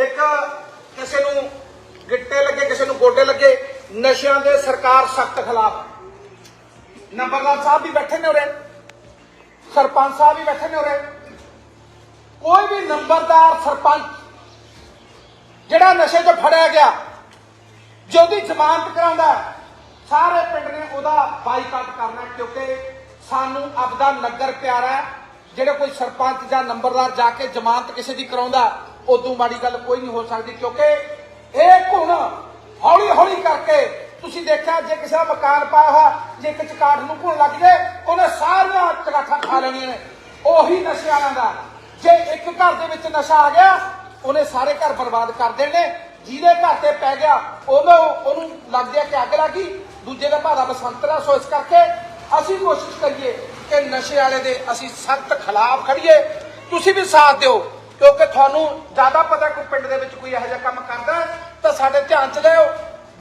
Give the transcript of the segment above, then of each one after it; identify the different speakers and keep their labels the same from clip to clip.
Speaker 1: ਇੱਕ ਕਿਸੇ ਨੂੰ ਗਿੱਟੇ ਲੱਗੇ, ਕਿਸੇ ਨੂੰ ਗੋਡੇ ਲੱਗੇ, ਨਸ਼ਿਆਂ ਦੇ ਸਰਕਾਰ ਸਖਤ ਖਿਲਾਫ। ਨੰਬਰਦਾਰ ਸਾਹਿਬ ਵੀ ਬੈਠੇ ਨੇ ਉਰੇ। ਸਰਪੰਚ ਸਾਹਿਬ ਵੀ ਬੈਠੇ ਨੇ ਉਰੇ। ਕੋਈ ਵੀ ਨੰਬਰਦਾਰ ਸਰਪੰਚ ਜਿਹੜਾ ਨਸ਼ੇ 'ਚ ਫੜਿਆ ਗਿਆ, ਜੋ ਉਹਦੀ ਜ਼ਮਾਨਤ ਕਰਾਉਂਦਾ, ਸਾਰੇ ਪਿੰਡ ਨੇ ਉਹਦਾ ਬਾਈਕਾਟ ਕਰਨਾ ਕਿਉਂਕਿ ਸਾਨੂੰ ਆਪਦਾ ਨਗਰ ਪਿਆਰਾ ਜਿਹੜੇ ਕੋਈ ਸਰਪੰਚ ਜਾਂ ਨੰਬਰਦਾਰ ਜਾ ਕੇ ਜ਼ਮਾਨਤ ਕਿਸੇ ਦੀ ਕਰਾਉਂਦਾ ਉਦੋਂ ਮਾੜੀ ਗੱਲ ਕੋਈ ਨਹੀਂ ਹੋ ਸਕਦੀ, ਕਿਉਂਕਿ ਇਹ ਘੁਣ ਹੌਲੀ ਹੌਲੀ ਕਰਕੇ ਤੁਸੀਂ ਦੇਖਿਆ, ਜੇ ਕਿਸੇ ਦਾ ਮਕਾਨ ਪਾਇਆ ਹੋਇਆ, ਜੇ ਇੱਕ ਚਕਾਟ ਨੂੰ ਘੁਣ ਲੱਗ ਜੇ, ਉਹਨੇ ਸਾਰੀਆਂ ਚਗਾਠਾਂ ਖਾ ਲੈਣੀਆਂ ਨੇ। ਉਹੀ ਨਸ਼ੇ ਵਾਲਿਆਂ ਦਾ। ਜੇ ਇੱਕ ਘਰ ਦੇ ਵਿੱਚ ਨਸ਼ਾ ਆ ਗਿਆ, ਉਹਨੇ ਸਾਰੇ ਘਰ ਬਰਬਾਦ ਕਰ ਦੇਣੇ। ਜਿਹਦੇ ਘਰ ਤੇ ਪੈ ਗਿਆ ਉਹਨੂੰ ਉਹਨੂੰ ਲੱਗ ਗਿਆ ਕਿ ਅੱਗ ਲੱਗੀ ਦੂਜੇ ਦਾ ਭਾਰਾ ਬਸੰਤਰਾ ਸੋ ਇਸ ਕਰਕੇ ਅਸੀਂ ਕੋਸ਼ਿਸ਼ ਕਰੀਏ ਕਿ ਨਸ਼ੇ ਵਾਲੇ ਦੇ ਅਸੀਂ ਸਖਤ ਖਿਲਾਫ ਖੜੀਏ ਤੁਸੀਂ ਵੀ ਸਾਥ ਦਿਓ। ਕਿਉਂਕਿ ਤੁਹਾਨੂੰ ਜ਼ਿਆਦਾ ਪਤਾ ਕੋਈ ਪਿੰਡ ਦੇ ਵਿੱਚ ਕੋਈ ਇਹੋ ਜਿਹਾ ਕੰਮ ਕਰਦਾ ਤਾਂ ਸਾਡੇ ਧਿਆਨ ਚ ਲਿਆਓ।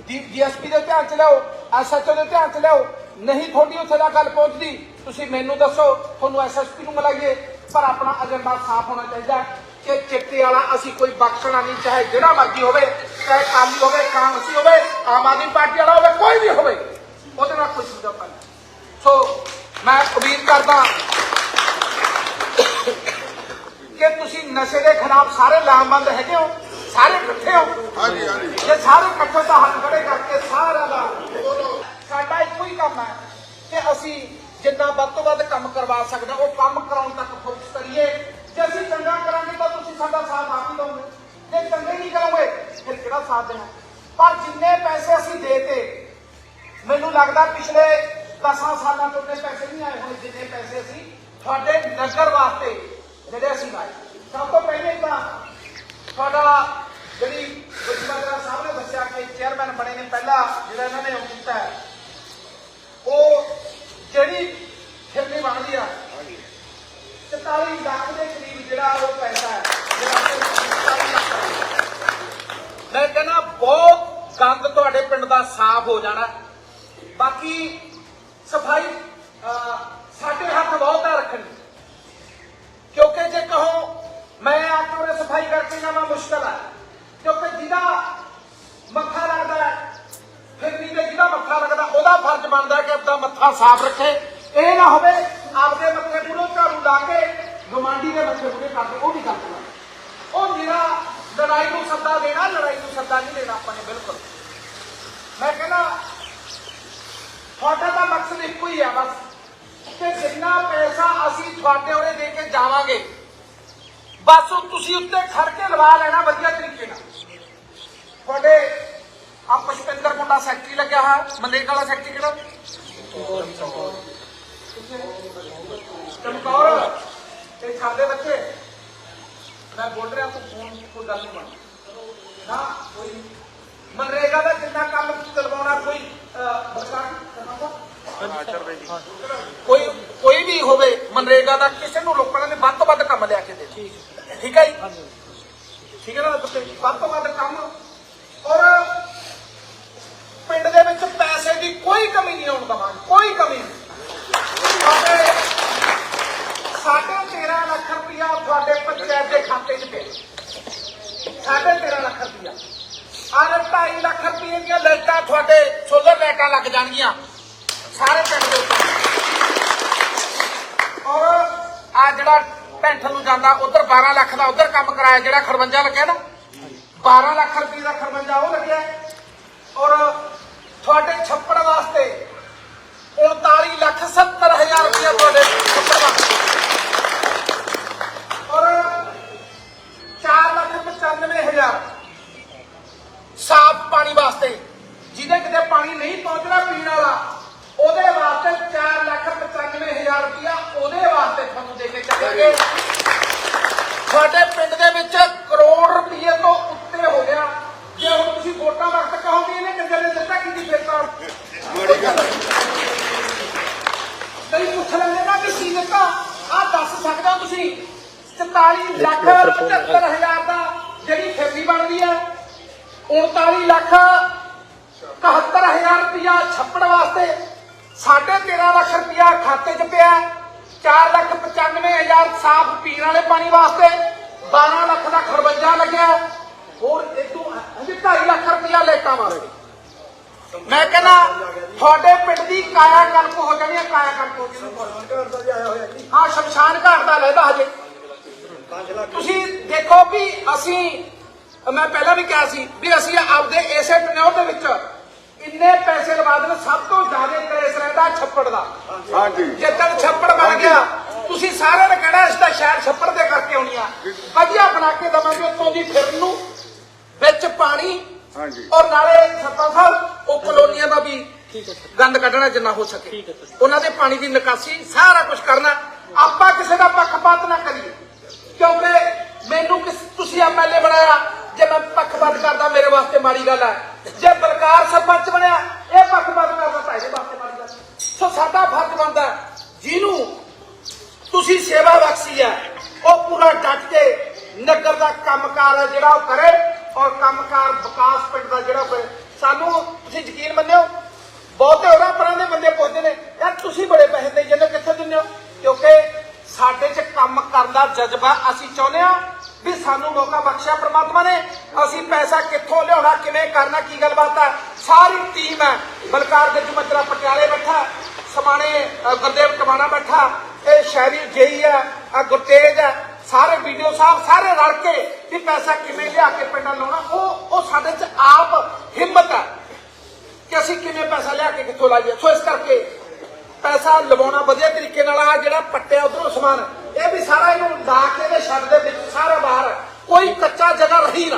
Speaker 1: ਡੀਐਸਪੀ ਦੇ ਧਿਆਨ ਚ ਲਿਆਓ, ਐਸਐਚਓ ਦੇ ਧਿਆਨ ਚ ਲਿਆਓ। ਨਹੀਂ ਤੁਹਾਡੀ ਉੱਥੇ ਦਾ ਗੱਲ ਪਹੁੰਚਦੀ, ਤੁਸੀਂ ਮੈਨੂੰ ਦੱਸੋ, ਤੁਹਾਨੂੰ ਐਸਐਸਪੀ ਨੂੰ ਮਿਲਾਈਏ। ਪਰ ਆਪਣਾ ਏਜੰਡਾ ਸਾਫ਼ ਹੋਣਾ ਚਾਹੀਦਾ ਕਿ ਚਿੱਟੇ ਵਾਲਾ ਅਸੀਂ ਕੋਈ ਬਖਸ਼ਣਾ ਨਹੀਂ, ਚਾਹੇ ਜਿਹੜਾ ਮਰਜ਼ੀ ਹੋਵੇ, ਚਾਹੇ ਕਾਲੀ ਹੋਵੇ, ਕਾਂਗਰਸੀ ਹੋਵੇ, ਆਮ ਆਦਮੀ ਪਾਰਟੀ ਵਾਲਾ ਹੋਵੇ, ਕੋਈ ਵੀ ਹੋਵੇ, ਉਹਦੇ ਨਾਲ ਕੋਈ ਸਮਝੌਤਾ ਨਹੀਂ। ਸੋ ਮੈਂ ਉਮੀਦ ਕਰਦਾ ਕਿ ਤੁਸੀਂ ਨਸ਼ੇ ਦੇ ਖਿਲਾਫ ਸਾਰੇ ਲਾਮਬੰਦ ਹੈਗੇ ਹੋ? ਸਾਰੇ ਇਕੱਠੇ ਹੋ?
Speaker 2: ਹਾਂਜੀ ਹਾਂਜੀ।
Speaker 1: ਜੇ ਸਾਰੇ ਇਕੱਠੇ ਦਾ ਹੱਥ ਖੜੇ ਕਰਕੇ ਸਾਰਿਆਂ ਦਾ ਸਾਡਾ ਇੱਕੋ ਹੀ ਕੰਮ ਹੈ ਕਿ ਅਸੀਂ ਜਿੰਨਾ ਵੱਧ ਤੋਂ ਵੱਧ ਕੰਮ ਕਰਵਾ ਸਕਦਾ ਉਹ ਕੰਮ ਕਰਾਉਣ ਤੱਕ ਫੋਕਸ ਕਰੀਏ। ਜੇ ਅਸੀਂ ਚੰਗਾ ਕਰਾਂਗੇ ਤਾਂ ਤੁਸੀਂ ਸਾਡਾ ਸਾਥ ਆਪ ਹੀ ਦਿਓਗੇ। ਜੇ ਚੰਗੇ ਨਹੀਂ ਕਰੋਗੇ ਫਿਰ ਕਿਹੜਾ ਸਾਥ ਦੇਣਾ? ਪਰ ਜਿੰਨੇ ਪੈਸੇ ਅਸੀਂ ਦੇਤੇ ਮੈਨੂੰ ਲੱਗਦਾ ਪਿਛਲੇ 10 ਸਾਲਾਂ ਤੋਂ ਪੈਸੇ ਨਹੀਂ ਆਏ ਹੋਣੇ ਜਿੰਨੇ ਪੈਸੇ ਅਸੀਂ ਤੁਹਾਡੇ ਨਗਰ ਵਾਸਤੇ ਜਿਹੜੇ ਅਸੀਂ ਲਾਏ ਸਭ ਤੋਂ ਪਹਿਲੇ ਤਾਂ ਤੁਹਾਡਾ ਜਿਹੜੀ ਗੁਰਜੀਤ ਸਾਹਿਬ ਨੇ ਦੱਸਿਆ ਕਿ ਚੇਅਰਮੈਨ ਬਣੇ ਨੇ ਪਹਿਲਾ, ਜਿਹੜਾ ਇਹਨਾਂ ਨੇ ਉਹ ਕੀਤਾ ਉਹ ਜਿਹੜੀ ਫਿਰਨੀ ਬਣਦੀ ਆ 44 ਲੱਖ ਦੇ ਕਰੀਬ ਜਿਹੜਾ ਉਹ ਪੈਸਾ ਹੈ ਮੈਂ ਕਹਿੰਦਾ ਬਹੁਤ ਗੰਦ ਤੁਹਾਡੇ ਪਿੰਡ ਦਾ ਸਾਫ਼ ਹੋ ਜਾਣਾ ਬਾਕੀ ਸਫ਼ਾਈ ਸਾਡੇ ਹੱਥ ਬਹੁਤ ਹੈ ਰੱਖਣੀ ਕਹੋ, ਮੈਂ ਆ ਕੇ ਉਹਨੇ ਸਫ਼ਾਈ ਕਰਕੇ ਜਾਵਾਂ ਮੁਸ਼ਕਲ ਹੈ ਕਿਉਂਕਿ ਜਿਹਦਾ ਮੱਥਾ ਲੱਗਦਾ ਹੈ ਫਿਰਨੀ ਤੇ ਜਿਹਦਾ ਮੱਥਾ ਲੱਗਦਾ, ਉਹਦਾ ਫਰਜ਼ ਬਣਦਾ ਕਿ ਆਪਣਾ ਮੱਥਾ ਸਾਫ਼ ਰੱਖੇ। ਇਹ ਨਾ ਹੋਵੇ ਆਪਦੇ ਮੱਥੇ ਮੂਹਰੋਂ ਝਾੜੂ ਲਾ ਕੇ ਗਵਾਂਢੀ ਦੇ ਮੱਥੇ ਮੂਹਰੇ ਕਰਦੇ ਉਹ ਵੀ ਗਲਤ ਉਹ ਮੇਰਾ ਲੜਾਈ ਨੂੰ ਸੱਦਾ ਦੇਣਾ, ਲੜਾਈ ਨੂੰ ਸੱਦਾ ਨਹੀਂ ਦੇਣਾ ਆਪਾਂ ਨੇ, ਬਿਲਕੁਲ। ਮੈਂ ਕਹਿੰਦਾ, ਤੁਹਾਡਾ ਤਾਂ ਮਕਸਦ ਇੱਕੋ ਹੀ ਹੈ ਬਸ, ਕਿ ਜਿੰਨਾ ਪੈਸਾ ਅਸੀਂ ਤੁਹਾਡੇ ਉਰੇ ਦੇ ਕੇ ਜਾਵਾਂਗੇ ਬਸ ਉਹ ਤੁਸੀਂ ਉੱਤੇ ਖੜ ਕੇ ਲਵਾ ਲੈਣਾ ਵਧੀਆ ਤਰੀਕੇ ਨਾਲ। ਤੁਹਾਡੇ ਆ ਪੁਸ਼ਪਿੰਦਰ ਮੁੰਡਾ ਸੈਕਟਰੀ ਲੱਗਿਆ ਹੋਇਆ ਮਲੇਕ ਵਾਲਾ ਸੈਕਟਰੀ ਕਿਹੜਾ? ਚਮਕੌਰ। ਇਹ ਸਾਡੇ ਬੱਚੇ ਮੈਂ ਬੋਲ ਰਿਹਾ ਤੂੰ ਫੋਨ ਕੋਈ ਗੱਲ ਨਹੀਂ ਬਣ ਨਾ ਕੋਈ ਨਹੀਂ। ਮਨਰੇਗਾ ਦਾ ਜਿੰਨਾ ਕੰਮ ਚਲਵਾਉਣਾ ਕੋਈ ਕੋਈ ਕੋਈ ਵੀ ਹੋਵੇ ਮਨਰੇਗਾ ਦਾ ਕਿਸੇ ਨੂੰ ਲੋਕਾਂ ਨੇ ਵੱਧ ਤੋਂ ਵੱਧ ਕੰਮ ਲਿਆ ਕੇ ਦੇ। ਠੀਕ ਠੀਕ ਹੈ ਜੀ? ਠੀਕ ਹੈ ਨਾ ਬੱਚੇ ਵੱਧ ਤੋਂ ਵੱਧ ਕੰਮ। ਔਰ ਪਿੰਡ ਦੇ ਵਿੱਚ ਪੈਸੇ ਦੀ ਕੋਈ ਕਮੀ ਨਹੀਂ ਆਉਣ ਦਵਾਂਗੇ, ਕੋਈ ਕਮੀ ਨਹੀਂ। ਸਾਡੇ ਸਾਢੇ 13 ਲੱਖ ਰੁਪਇਆ ਤੁਹਾਡੇ ਪੰਚਾਇਤ ਦੇ ਖਾਤੇ 'ਚ ਪਏ ਸਾਢੇ 13 ਲੱਖ ਰੁਪਇਆ। ਆਹ 2.5 ਲੱਖ ਰੁਪਏ ਦੀਆਂ ਲਾਈਟਾਂ ਤੁਹਾਡੇ ਸੋਲਰ ਲਾਈਟਾਂ ਲੱਗ ਜਾਣਗੀਆਂ, ਸਾਰੇ ਪਿੰਡ ਦੇ ਉੱਤੇ। ਔਰ ਆ ਜਿਹੜਾ ਪੈਂਥਲ ਨੂੰ ਜਾਂਦਾ, ਉਧਰ 12 ਲੱਖ ਦਾ ਉਧਰ ਕੰਮ ਕਰਾਇਆ, ਜਿਹੜਾ ਖਰਵੰਜਾ ਲੱਗਿਆ ਨਾ। 12 ਲੱਖ ਰੁਪਏ ਦਾ ਖਰਵੰਜਾ ਉਹ ਲੱਗਿਆ। ਔਰ ਤੁਹਾਡੇ ਛੱਪੜ ਵਾਸਤੇ 39 ਲੱਖ 70 ਹਜ਼ਾਰ ਰੁਪਏ ਤੁਹਾਡੇ ਛੱਪੜ ਵਾਸਤੇ ਔਰ 4 ਲੱਖ 95 ਹਜ਼ਾਰ ਸਾਫ਼ ਪਾਣੀ ਵਾਸਤੇ ਜਿਹਦੇ ਕਿਤੇ ਪਾਣੀ ਨਹੀਂ ਪਹੁੰਚਣਾ ਪੀਣ ਵਾਲਾ ਉਹਦੇ ਵਾਸਤੇ 4 ਲੱਖ 95 ਹਜ਼ਾਰ ਰੁਪਇਆ ਉਹਦੇ ਵਾਸਤੇ ਤੁਹਾਨੂੰ ਦੇ ਕੇ ਚੱਲਾਂਗੇ ਤੁਹਾਡੇ ਪਿੰਡ ਦੇ ਵਿੱਚ ਕਰੋੜ ਰੁਪਏ ਤੋਂ ਉੱਤੇ ਹੋ ਗਿਆ ਜੇ ਹੁਣ ਤੁਸੀਂ ਵੋਟਾਂ ਵਕਤ ਕਹੋਗੇ ਇਹਨੇ ਕੰਜਰ ਨੇ ਦਿੱਤਾ ਕੀ ਦੀ ਫੇਰਤਾ ਕਈ ਪੁੱਛ ਲੈਂਦੇ ਨਾ ਕਿ ਕੀ ਦਿੱਤਾ ਆ ਦੱਸ ਸਕਦਾ ਤੁਸੀਂ 44 ਲੱਖ 75 ਹਜ਼ਾਰ ਦਾ ਜਿਹੜੀ ਫੇਰੀ ਬਣਦੀ ਹੈ 39 ਲੱਖ 71000 ਰੁਪਇਆ ਛੱਪੜ ਵਾਸਤੇ 13.5 ਲੱਖ ਰੁਪਇਆ ਖਾਤੇ 'ਚ ਪਿਆ 4 ਲੱਖ 95000 ਸਾਫ਼ ਪੀਣ ਵਾਲੇ ਪਾਣੀ ਵਾਸਤੇ 12 ਲੱਖ ਦਾ ਖਰਬੰਜਾ ਲੱਗਿਆ ਹੋਰ ਇਦੋਂ ਅਜੇ 2.5 ਲੱਖ ਰੁਪਇਆ ਲੈਟਾਂ ਵਾਸਤੇ ਮੈਂ ਕਹਿੰਦਾ ਤੁਹਾਡੇ ਪਿੰਡ ਦੀ ਕਾਇਆ ਕਲਪ ਹੋ ਜਾਣੀ ਕਾਇਆ ਕਲਪ ਹੋ ਜਾਣੀ ਹਾਂ ਸ਼ਮਸ਼ਾਨ ਘਾਟ ਦਾ ਲੈਦਾ ਹਜੇ। ਤੁਸੀਂ ਦੇਖੋ ਵੀ ਅਸੀਂ ਮੈਂ ਪਹਿਲਾਂ ਵੀ ਕਿਹਾ ਸੀ ਵੀ ਅਸੀਂ ਆਪਦੇ ਇਸੇ ਟਨਿਓਰ ਦੇ ਵਿੱਚ ਇੰਨੇ ਪੈਸੇ ਲਵਾ ਦੇਣ ਸਭ ਤੋਂ ਜ਼ਿਆਦਾ ਕਲੇਸ਼ ਰਹਿੰਦਾ ਛੱਪੜ ਦਾ।
Speaker 2: ਹਾਂਜੀ।
Speaker 1: ਜਿੱਦਣ ਛੱਪੜ ਬਣ ਗਿਆ ਤੁਸੀਂ ਸਾਰਿਆਂ ਨੇ ਕਹਿਣਾ ਇਸ ਦਾ ਸ਼ਹਿਰ ਛੱਪੜ ਦੇ ਕਰਕੇ ਆਉਣੀ ਆ। ਵਧੀਆ ਬਣਾ ਕੇ ਦਵਾਂਗੇ ਉੱਤੋਂ ਦੀ ਫਿਰਨ ਨੂੰ ਵਿੱਚ ਪਾਣੀ
Speaker 2: ਹਾਂਜੀ।
Speaker 1: ਔਰ ਨਾਲੇ ਸਰਪੰਚ ਸਾਹਿਬ ਉਹ ਕਲੋਨੀਆਂ ਦਾ ਵੀ ਗੰਦ ਕੱਢਣਾ ਜਿੰਨਾ ਹੋ ਸਕੇ। ਉਹਨਾਂ ਦੇ ਪਾਣੀ ਦੀ ਨਿਕਾਸੀ ਸਾਰਾ ਕੁਝ ਕਰਨਾ। ਆਪਾਂ ਕਿਸੇ ਦਾ ਪੱਖਪਾਤ ਨਾ ਕਰੀਏ। ਕਿਉਂਕਿ ਮੈਨੂੰ ਕਿਸ ਤੁਸੀਂ ਐਮਐਲਏ ਬਣਾਇਆ। ਜੇ ਮੈਂ ਪੱਖਪਾਤ ਕਰਦਾ, ਮੇਰੇ ਵਾਸਤੇ ਮਾੜੀ ਗੱਲ ਹੈ। ਜੇ ਬਲਕਾਰ ਸਰਪੰਚ ਬਣਿਆ, ਇਹ ਪੱਖਪਾਤ ਕਰਦਾ ਤਾਂ ਇਹਦੇ ਵਾਸਤੇ ਮਾੜੀ ਗੱਲ। ਸੋ ਸਾਡਾ ਫਰਜ਼ ਬਣਦਾ ਜਿਹਨੂੰ ਤੁਸੀਂ ਸੇਵਾ ਬਖਸ਼ੀ ਹੈ, ਉਹ ਪੂਰਾ ਡਟ ਕੇ ਨਗਰ ਦਾ ਕੰਮਕਾਰ ਹੈ ਜਿਹੜਾ ਉਹ ਕਰੇ ਔਰ ਕੰਮਕਾਰ ਵਿਕਾਸ ਪਿੰਡ ਦਾ ਜਿਹੜਾ ਹੋਵੇ। ਸਾਨੂੰ ਤੁਸੀਂ ਯਕੀਨ ਮੰਨਿਓ, ਬਹੁਤੇ ਹੋਰਾਂ ਪਰਾਂ ਦੇ ਬੰਦੇ ਪੁੱਛਦੇ ਨੇ, ਯਾਰ ਤੁਸੀਂ ਬੜੇ ਪੈਸੇ ਦੇ ਜਾਂਦੇ ਕਿੱਥੇ ਦਿੰਦੇ ਹੋ? ਕਿਉਂਕਿ ਕੰਮ ਕਰਨ ਦਾ ਜਜ਼ਬਾ ਅਸੀਂ ਚਾਹੁੰਦੇ ਹਾਂ ਵੀ ਸਾਨੂੰ ਮੌਕਾ ਬਖਸ਼ਿਆ ਪ੍ਰਮਾਤਮਾ ਨੇ। ਅਸੀਂ ਪੈਸਾ ਕਿੱਥੋਂ ਲਿਆਉਣਾ, ਕਿਵੇਂ ਕਰਨਾ, ਕੀ ਗੱਲਬਾਤ ਹੈ ਸਾਰੀ ਟੀਮ ਹੈ। ਬਲਕਾਰ ਗੱਜੂ ਮੱਜਰਾ ਪਟਿਆਲੇ ਬੈਠਾ, ਸਮਾਣੇ ਗੁਰਦੇਵ ਟਮਾਣਾ ਬੈਠਾ, ਇਹ ਸ਼ਹਿਰੀ ਜੇਈ ਆ ਗੁਰਤੇਜ ਹੈ, ਸਾਰੇ ਵੀਡੀਓ ਸਾਹਿਬ ਸਾਰੇ ਰਲ ਕੇ ਵੀ ਪੈਸਾ ਕਿਵੇਂ ਲਿਆ ਕੇ ਪਿੰਡਾਂ ਲਾਉਣਾ, ਉਹ ਉਹ ਸਾਡੇ 'ਚ ਆਪ ਹਿੰਮਤ ਹੈ ਕਿ ਅਸੀਂ ਕਿਵੇਂ ਪੈਸਾ ਲਿਆ ਕੇ ਕਿੱਥੋਂ ਲਾਈਏ। ਸੋ ਇਸ ਕਰਕੇ ਪੈਸਾ ਲਵਾਉਣਾ ਵਧੀਆ ਤਰੀਕੇ ਨਾਲ ਆ, ਜਿਹੜਾ ਪੱਟਿਆ ਉਧਰੋਂ ਸਮਾਨ। ਇਹ ਵੀ ਸਾਰਾ ਇਹਨੂੰ ਲਾ ਕੇ ਦੇ ਛੱਡ ਦੇ ਵਿੱਚ ਸਾਰਾ ਬਾਹਰ ਕੋਈ ਕੱਚਾ ਜਗ੍ਹਾ ਰਹੀ ਨਾ।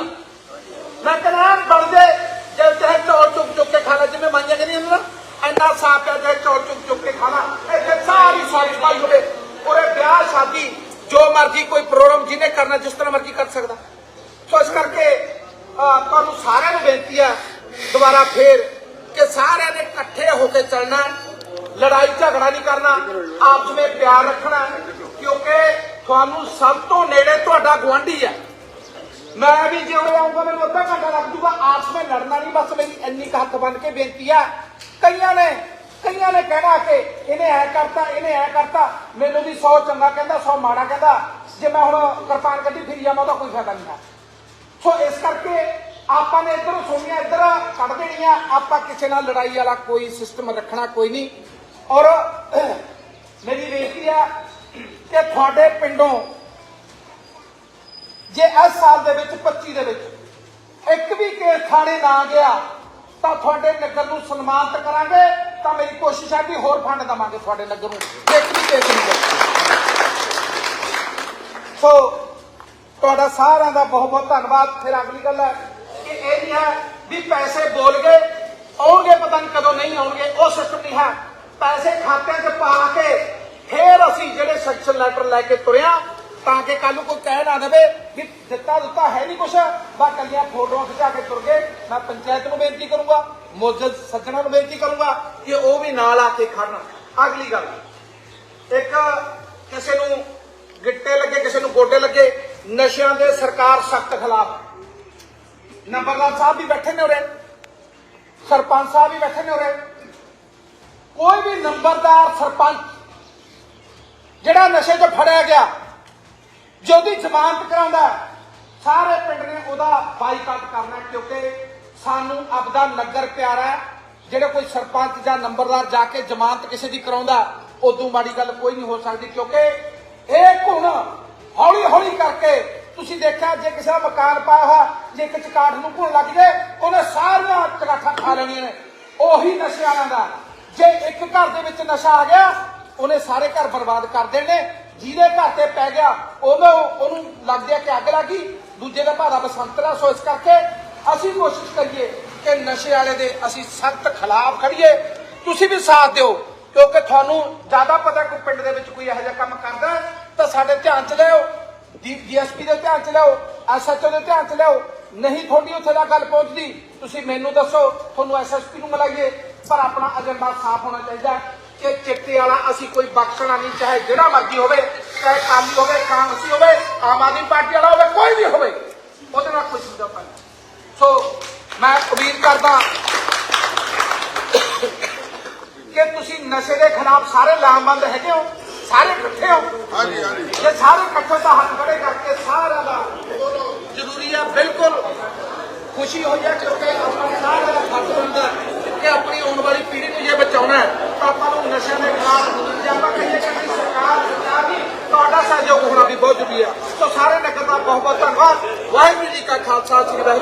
Speaker 1: ਮੈਂ ਕਹਿੰਦਾ ਬਣਦੇ ਜੇ ਚਾਹੇ ਚੌਲ ਚੁੱਕ ਚੁੱਕ ਕੇ ਖਾਣਾ ਜਿਵੇਂ ਮਾਈਆਂ ਕਹਿੰਦੀਆਂ ਨੇ ਨਾ ਇੰਨਾ ਸਾਫ਼ ਹੈ ਜੇ ਚੌਲ ਚੁੱਕ ਚੁੱਕ ਕੇ ਖਾਣਾ ਇੱਥੇ ਸਾਰੀ ਸਾਫ਼ ਸਫ਼ਾਈ ਹੋਵੇ। ਉਰੇ ਵਿਆਹ, ਸ਼ਾਦੀ, ਜੋ ਮਰਜ਼ੀ ਕੋਈ ਪ੍ਰੋਗਰਾਮ ਜਿਹਨੇ ਕਰਨਾ, ਜਿਸ ਤਰ੍ਹਾਂ ਮਰਜ਼ੀ ਕਰ ਸਕਦਾ। ਸੋ ਇਸ ਕਰਕੇ ਤੁਹਾਨੂੰ ਸਾਰਿਆਂ ਨੂੰ ਬੇਨਤੀ ਹੈ, ਦੁਬਾਰਾ ਫੇਰ ਕਿ ਸਾਰਿਆਂ ਨੇ ਇਕੱਠੇ ਹੋ ਕੇ ਚੱਲਣਾ ਲੜਾਈ ਝਗੜਾ ਨਹੀਂ ਕਰਨਾ। ਆਪਸ ਵਿੱਚ ਪਿਆਰ ਰੱਖਣਾ ਕਿਉਂਕਿ ਤੁਹਾਨੂੰ ਸਭ ਤੋਂ ਨੇੜੇ ਤੁਹਾਡਾ ਗੁਆਂਢੀ ਹੈ। ਮੈਂ ਵੀ ਜੇ ਉਰੇ ਆਉਂਗਾ ਮੈਨੂੰ ਅੱਧਾ ਘੰਟਾ ਲੱਗ ਜੂਗਾ। ਆਪਸ ਵਿੱਚ ਲੜਨਾ ਨਹੀਂ, ਬਸ ਮੇਰੀ ਇੰਨੀ ਕੁ ਹੱਥ ਬੰਨ ਕੇ ਬੇਨਤੀ ਆ ਕਈਆਂ ਨੇ ਕਈਆਂ ਨੇ ਕਹਿਣਾ ਕਿ ਇਹਨੇ ਐ ਕਰਤਾ, ਇਹਨੇ ਐ ਕਰਤਾ। ਮੈਨੂੰ ਵੀ 100 ਚੰਗਾ ਕਹਿੰਦਾ 100 ਮਾੜਾ ਕਹਿੰਦਾ। ਜੇ ਮੈਂ ਹੁਣ ਕਿਰਪਾਨ ਕੱਢੀ, ਫਿਰੀ ਜਾਵਾਂ ਤਾਂ ਕੋਈ ਫਾਇਦਾ ਨਹੀਂ ਹੈ ਸੋ ਇਸ ਕਰਕੇ ਆਪਾਂ ਨੇ ਇੱਧਰੋਂ ਸੁਣੀਆਂ, ਇੱਧਰ ਕੱਢ ਦੇਣੀਆਂ। ਆਪਾਂ ਕਿਸੇ ਨਾਲ ਲੜਾਈ ਵਾਲਾ ਕੋਈ ਸਿਸਟਮ ਰੱਖਣਾ ਕੋਈ ਨਹੀਂ। ਔਰ ਮੇਰੀ ਬੇਨਤੀ ਆ ਕਿ ਤੁਹਾਡੇ ਪਿੰਡੋਂ ਜੇ ਇਸ ਸਾਲ ਦੇ ਵਿੱਚ 25 ਦੇ ਵਿੱਚ ਇੱਕ ਵੀ ਕੇਸ ਥਾਣੇ ਨਾ ਗਿਆ, ਤਾਂ ਤੁਹਾਡੇ ਨਗਰ ਨੂੰ ਸਨਮਾਨਿਤ ਕਰਾਂਗੇ। ਤਾਂ ਮੇਰੀ ਕੋਸ਼ਿਸ਼ ਹੈ ਕਿ ਹੋਰ ਫੰਡ ਦਵਾਂਗੇ ਤੁਹਾਡੇ ਨਗਰ ਨੂੰ। ਜੇ ਇੱਕ ਵੀ ਕੇਸ ਨਹੀਂ ਗਿਆ। ਸੋ ਤੁਹਾਡਾ ਸਾਰਿਆਂ ਦਾ ਬਹੁਤ ਬਹੁਤ ਧੰਨਵਾਦ। ਫਿਰ ਅਗਲੀ ਗੱਲ ਹੈ ਕਿ ਇਹ ਨਹੀਂ ਹੈ ਵੀ ਪੈਸੇ ਬੋਲ ਗਏ, ਆਉਣਗੇ, ਪਤਾ ਨਹੀਂ ਕਦੋਂ ਨਹੀਂ ਆਉਣਗੇ, ਉਹ ਸਿਸਟਮ ਨਹੀਂ ਹੈ। ਪੈਸੇ ਖਾਤਿਆਂ 'ਚ ਪਾ ਕੇ ਫਿਰ ਅਸੀਂ ਜਿਹੜੇ ਸੈਕਸ਼ਨ ਲੈਟਰ ਲੈ ਕੇ ਤੁਰਿਆ, ਤਾਂ ਕਿ ਕੱਲ ਨੂੰ ਕੋਈ ਕਹਿ ਨਾ ਦੇਵੇ ਵੀ ਦਿੱਤਾ ਦਿੱਤਾ ਹੈ ਨਹੀਂ ਕੁਛ। ਬਾ ਕੱਲੀਆਂ ਫੋਟੋਆਂ ਖਿਚਾ ਕੇ ਤੁਰ ਗਏ। ਮੈਂ ਪੰਚਾਇਤ ਨੂੰ ਬੇਨਤੀ ਕਰੂੰਗਾ, ਮੌਜੂਦ ਸੱਜਣਾ ਨੂੰ ਬੇਨਤੀ ਕਰੂੰਗਾ ਕਿ ਉਹ ਵੀ ਨਾਲ ਆ ਕੇ ਖੜਨ ਅਗਲੀ ਗੱਲ, ਇੱਕ ਕਿਸੇ ਨੂੰ ਗਿੱਟੇ ਲੱਗੇ, ਕਿਸੇ ਨੂੰ ਗੋਡੇ ਲੱਗੇ, ਨਸ਼ਿਆਂ ਦੇ ਸਰਕਾਰ ਸਖਤ ਖਿਲਾਫ। ਨੰਬਰਦਾਰ ਸਾਹਿਬ ਵੀ ਬੈਠੇ ਨੇ ਉਰੇ। ਸਰਪੰਚ ਸਾਹਿਬ ਵੀ ਬੈਠੇ ਨੇ ਉਰੇ। ਕੋਈ ਵੀ ਨੰਬਰਦਾਰ ਸਰਪੰਚ ਜਿਹੜਾ ਨਸ਼ੇ 'ਚ ਫੜਿਆ ਗਿਆ, ਜੇ ਉਹਦੀ ਜ਼ਮਾਨਤ ਕਰਾਉਂਦਾ, ਸਾਰੇ ਪਿੰਡ ਨੇ ਉਹਦਾ ਬਾਈਕਾਟ ਕਰਨਾ ਕਿਉਂਕਿ ਸਾਨੂੰ ਆਪਦਾ ਨਗਰ ਪਿਆਰਾ ਹੈ, ਜਿਹੜੇ ਕੋਈ ਸਰਪੰਚ ਜਾਂ ਨੰਬਰਦਾਰ ਜਾ ਕੇ ਜ਼ਮਾਨਤ ਕਿਸੇ ਦੀ ਕਰਾਉਂਦਾ, ਉਦੋਂ ਮਾੜੀ ਗੱਲ ਕੋਈ ਨਹੀਂ ਹੋ ਸਕਦੀ ਕਿਉਂਕਿ ਇਹ ਘੁਣ ਹੌਲੀ ਹੌਲੀ ਕਰਕੇ ਤੁਸੀਂ ਦੇਖਿਆ, ਜੇ ਕਿਸੇ ਦਾ ਮਕਾਨ ਪਾਇਆ ਹੋਇਆ, ਜੇ ਇੱਕ ਚਕਾਠ ਨੂੰ ਘੁਣ ਲੱਗ ਜਾਏ ਉਹਨੇ ਸਾਰੀਆਂ ਚਕਾਠਾਂ ਖਾ ਲੈਣੀਆਂ ਨੇ। ਉਹੀ ਨਸ਼ੇ ਵਾਲਿਆਂ ਦਾ। ਜੇ ਇੱਕ ਘਰ ਦੇ ਵਿੱਚ ਨਸ਼ਾ ਆ ਗਿਆ, ਉਹਨੇ ਸਾਰੇ ਘਰ ਬਰਬਾਦ ਕਰ ਦੇਣੇ। ਜਿਹਦੇ ਘਰ ਤੇ ਪੈ ਗਿਆ ਉਹਨੂੰ ਉਹਨੂੰ ਲੱਗ ਗਿਆ ਕਿ ਅੱਗ ਲੱਗੀ ਦੂਜੇ ਦਾ ਭਾਰਾ ਬਸੰਤਰਾ ਸੋ ਇਸ ਕਰਕੇ ਅਸੀਂ ਕੋਸ਼ਿਸ਼ ਕਰੀਏ ਕਿ ਨਸ਼ੇ ਵਾਲੇ ਦੇ ਅਸੀਂ ਸਖਤ ਖਿਲਾਫ ਖੜੀਏ ਤੁਸੀਂ ਵੀ ਸਾਥ ਦਿਓ, ਕਿਉਂਕਿ ਤੁਹਾਨੂੰ ਜ਼ਿਆਦਾ ਪਤਾ ਕੋਈ ਪਿੰਡ ਦੇ ਵਿੱਚ ਕੋਈ ਇਹੋ ਜਿਹਾ ਕੰਮ ਕਰਦਾ ਤਾਂ ਸਾਡੇ ਧਿਆਨ ਚ ਲਿਆਓ। ਡੀਐਸਪੀ ਦੇ ਧਿਆਨ ਚ ਲਿਆਓ, ਐਸਐਚਓ ਦੇ ਧਿਆਨ ਚ ਲਿਆਓ। ਨਹੀਂ ਤੁਹਾਡੀ ਉੱਥੇ ਦਾ ਗੱਲ ਪਹੁੰਚਦੀ, ਤੁਸੀਂ ਮੈਨੂੰ ਦੱਸੋ, ਤੁਹਾਨੂੰ ਐਸਐਸਪੀ ਨੂੰ ਮਿਲਾਈਏ। ਪਰ ਆਪਣਾ ਏਜੰਡਾ ਸਾਫ਼ ਹੋਣਾ ਚਾਹੀਦਾ ਕਿ ਚਿੱਟੇ ਵਾਲਾ ਅਸੀਂ ਕੋਈ ਬਖਸ਼ਣਾ ਨਹੀਂ ਚਾਹੇ ਜਿਹੜਾ ਮਰਜ਼ੀ ਹੋਵੇ ਚਾਹੇ ਕਾਲੀ ਹੋਵੇ ਕਾਂਗਰਸੀ ਹੋਵੇ ਆਮ ਆਦਮੀ ਪਾਰਟੀ ਵਾਲਾ ਹੋਵੇ ਕੋਈ ਵੀ ਹੋਵੇ ਉਹਦੇ ਨਾਲ ਕੋਈ ਸਮਝੌਤਾ ਨਹੀਂ। ਸੋ ਮੈਂ ਉਮੀਦ ਕਰਦਾ ਕਿ ਤੁਸੀਂ ਨਸ਼ੇ ਦੇ ਖਿਲਾਫ ਸਾਰੇ ਲਾਮਬੰਦ ਹੈਗੇ ਹੋ ਸਾਰੇ ਇਕੱਠੇ ਹੋ।
Speaker 2: ਹਾਂਜੀ ਹਾਂਜੀ।
Speaker 1: ਸਾਰੇ ਇਕੱਠੇ ਦਾ ਹੱਥ ਖੜੇ ਕਰਕੇ ਸਾਰਿਆਂ ਦਾ ਜ਼ਰੂਰੀ ਹੈ ਬਿਲਕੁਲ ਖੁਸ਼ੀ ਹੋਈ ਹੈ ਕਿਉਂਕਿ ਆਪਾਂ ਸਾਰਾ ਦਾ ਫਰਜ਼ ਹੁੰਦਾ। ਹੈ ਕਿ ਆਪਣੀ ਆਉਣ ਵਾਲੀ ਪੀੜ੍ਹੀ ਨੂੰ ਜੇ ਬਚਾਉਣਾ ਹੈ, ਤਾਂ ਆਪਾਂ ਨੂੰ ਨਸ਼ਿਆਂ ਦੇ ਖਿਲਾਫ ਜੇ ਆਪਾਂ ਕਹੀਏ ਕਿ ਸਰਕਾਰ ਸਰਕਾਰ ਦੀ ਤੁਹਾਡਾ ਸਹਿਯੋਗ ਹੋਣਾ ਵੀ ਬਹੁਤ ਜ਼ਰੂਰੀ ਹੈ। ਸੋ ਸਾਰੇ ਨਗਰ ਦਾ ਬਹੁਤ ਬਹੁਤ ਧੰਨਵਾਦ। ਵਾਹਿਗੁਰੂ ਜੀ ਕਾ ਖਾਲਸਾ, ਸ੍ਰੀ ਵਾਹਿਗੁਰੂ